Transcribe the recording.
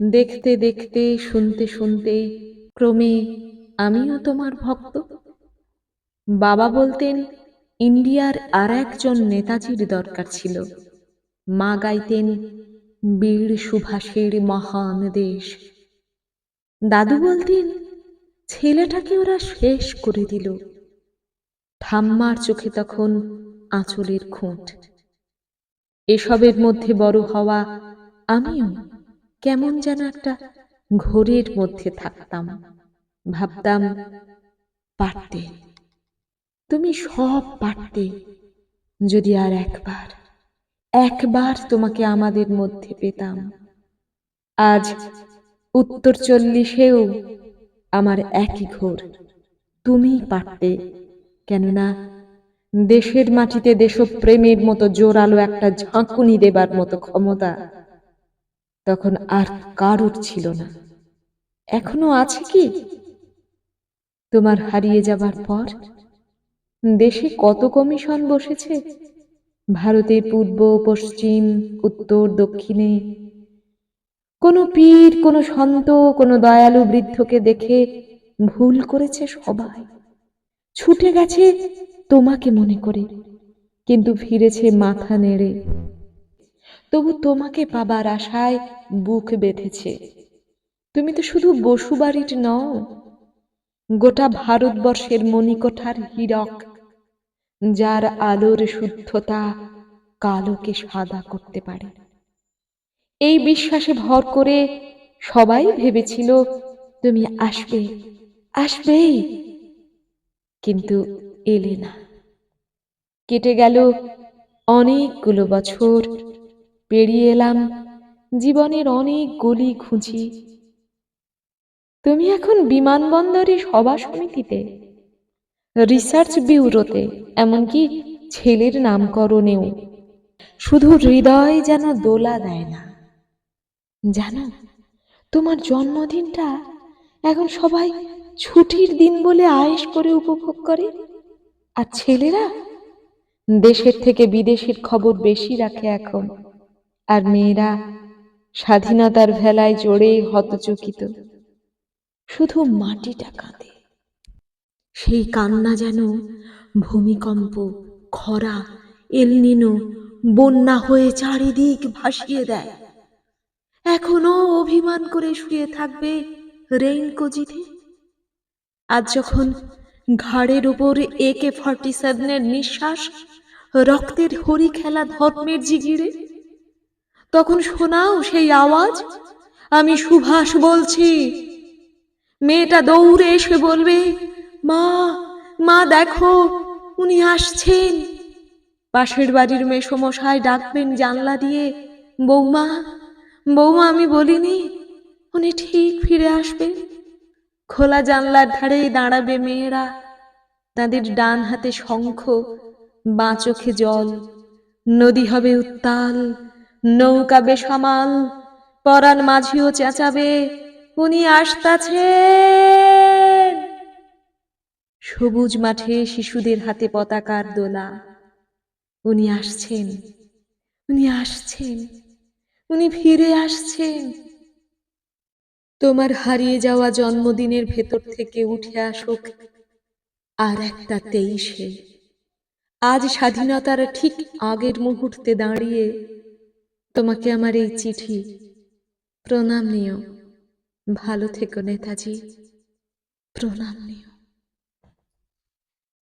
দেখতে দেখতে, শুনতে শুনতে, ক্রমে আমিও তোমার ভক্ত। বাবা বলতেন, ইন্ডিয়ার আর একজন নেতাজির দরকার ছিল। মা গাইতেন, বীর সুভাষের মহান দেশ। দাদু বলতেন, ছেলেটাকে ওরা শেষ করে দিল। ঠাম্মার চোখে তখন আঁচলের খুঁট। এসবের মধ্যে বড় হওয়া আমিও কেমন যেন একটা ঘোরের মধ্যে থাকতাম। ভাবতাম, পারতে। তুমি সব পারতে। যদি আর একবার একবার তোমাকে আমাদের মধ্যে পেতাম। আজ উত্তর চল্লিশেও আমার একই ঘোর। তুমি পারতে। কেননা, দেশের মাটিতে দেশপ্রেমের মতো জোরালো একটা ঝাঁকুনি দেবার মতো ক্ষমতা তখন আর কারুর ছিল না। এখনও আছে কি? তোমার হারিয়ে যাবার পর? দেশে কত কমিশন বসেছে? ভারতের পূর্ব, পশ্চিম, উত্তর, দক্ষিণে। কোনো পীর, কোনো সন্ত, কোনো দয়ালু বৃদ্ধকে দেখে ভুল করেছে সবাই। ছুটে গেছে তোমাকে মনে করে, কিন্তু ফিরেছে মাথা নেড়ে। তবু তোমাকে পাবার আশায় বুক বেঁধেছে। তুমি তো শুধু বসুবাড়ির নও। গোটা ভারতবর্ষের মণিকোঠার হীরক, যার আলোর শুদ্ধতা কালোকে সাদা করতে পারে। এই বিশ্বাসে ভর করে সবাই ভেবেছিল, তুমি আসবে, আসবেই। কিন্তু এলে না। কেটে গেল অনেকগুলো বছর। পেরিয়ে এলাম। জীবনের অনেক গলি খুঁজি। তুমি এখন বিমানবন্দরে সভা সমিতিতে, রিসার্চ ব্যুরোতে এমনকি ছেলের নামকরণেও। শুধু হৃদয় যেন দোলা দেয় না। জানো, তোমার জন্মদিনটা এখন সবাই ছুটির দিন বলে আয়েস করে উপভোগ করে, আর ছেলেরা দেশের থেকে বিদেশের খবর বেশি রাখে এখন। আর মেয়েরা স্বাধীনতার ভেলায় জোরে হতচকিত। শুধু মাটিটা কাঁদে। সেই কান্না যেন ভূমিকম্প, খরা, এলনিনো, বন্যা হয়ে চারিদিক ভাসিয়ে দেয়। এখনও অভিমান করে শুয়ে থাকবে রেইনকোজিতে আজ যখন ঘাড়ের উপর একে ফর্টি সেভেনের নিঃশ্বাস, রক্তের হরি খেলা ধর্মের জিগিরে তখন শোনাও সেই আওয়াজ। আমি সুভাষ বলছি, মেয়েটা দৌড়ে এসে বলবে, মা মা দেখো, উনি আসছেন। পাশের বাড়ির মেসমশাই ডাকবেন জানলা দিয়ে, বৌমা বৌমা, আমি বলিনি, উনি ঠিক ফিরে আসবেন। খোলা জানলার ধারে দাঁড়াবে মেয়েরা। তাদের ডান হাতে শঙ্খ, বাঁ চোখে জল, নদী হবে উত্তাল নৌকা বেসামাল, পরাণ মাঝিও চেঁচাবে, উনি আসতাছে সবুজ মাঠে শিশুদের হাতে পতাকার দোলা, উনি আসছেন উনি আসছেন, উনি ফিরে আসছেন। তোমার হারিয়ে যাওয়া জন্মদিনের ভেতর থেকে উঠে আসুক আর একটা তেইশে। আজ স্বাধীনতার ঠিক আগের মুহূর্তে দাঁড়িয়ে তোমাকে আমার এই চিঠি প্রণাম নিও। ভালো থেকো নেতাজি। প্রণাম নিও।